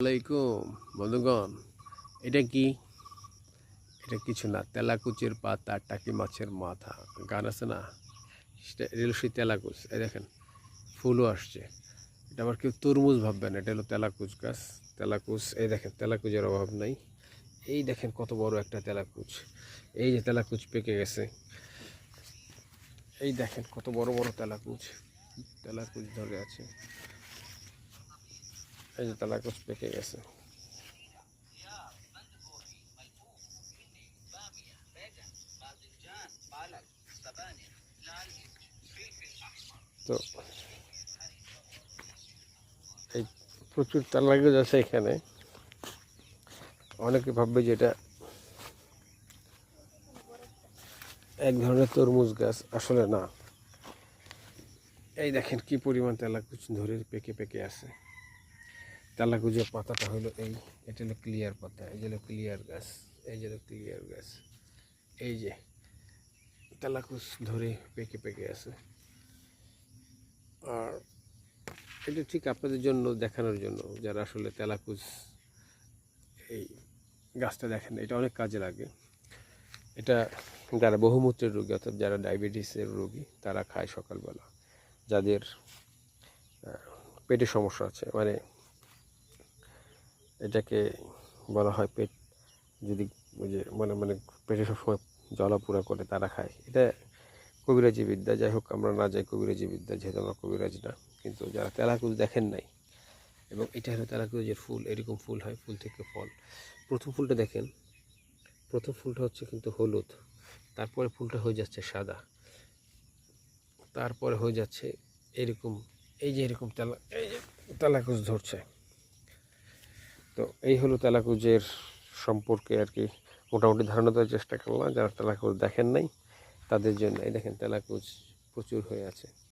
আলাইকুম, বন্ধুগণ। এটা কি? এটা কিছু না, তেলাকুচের পাতা, টাকি মাছের মাথা। গান আছে না? সেটা এটা সেই তেলাকুচ। এই দেখেন, ফুলও আসছে। এটা আবার কেউ তরমুজ ভাববেন এটা হলো তেলাকুচ গাছ। তেলাকুচ, এই দেখেন, তেলাকুচের অভাব নাই। এই দেখেন, কত বড় একটা তেলাকুচ। এই যে তেলাকুচ পেকে গেছে। এই দেখেন, কত বড় বড় তেলাকুচ। তেলাকুচ ধরে আছে। এই যে তালা তেলাকুচ পেকে গেছে। তো এই প্রচুর তেলাকুচ আছে এখানে। অনেকে ভাববে যে এটা এক ধরনের তরমুজ গাছ, আসলে না। এই দেখেন কি পরিমাণ তেলাকুচ ধরে পেকে পেকে আছে। তেলাকুচের পাতাটা হলো এই। এটা হলো ক্লিয়ার পাতা, এই হলো ক্লিয়ার গাছ এই যে হলো ক্লিয়ার গাছ এই যে তেলাকুচ ধরে পেকে পেকে আছে। আর এটা ঠিক আপনাদের জন্য, দেখানোর জন্য, যারা আসলে তেলাকুচ এই গাছটা দেখেন, এটা অনেক কাজে লাগে। এটা যারা বহুমূত্রের রোগী, অর্থাৎ যারা ডায়াবেটিসের রোগী, তারা খায় সকালবেলা। যাদের পেটে সমস্যা আছে মানে এটাকে বলা হয় পেট, যদি যে মানে মানে পেটে সবসময় জলাপুরা করে তারা খায়। এটা কবিরাজি বিদ্যা, যাই হোক আমরা না যাই কবিরাজি বিদ্যা, যেহেতু আমরা কবিরাজ না, কিন্তু যারা তেলাকুচ দেখেন নাই, এবং এটা হলো তেলাকুচের ফুল, এরকম ফুল হয়, ফুল থেকে ফল। প্রথম ফুলটা দেখেন, প্রথম ফুলটা হচ্ছে কিন্তু হলুদ, তারপরে ফুলটা হয়ে যাচ্ছে সাদা, তারপরে হয়ে যাচ্ছে এরকম, এই যে এরকম তেলা, এই যে তেলাকুচ ধরছে। তো এই হলো তেলাকুজের সম্পর্কে আর কি মোটামুটি ধারণা দেওয়ার চেষ্টা করলাম। যারা তেলাকুজ দেখেন নাই, তাদের জন্য এই দেখেন তেলাকুজ প্রচুর হয়ে আছে।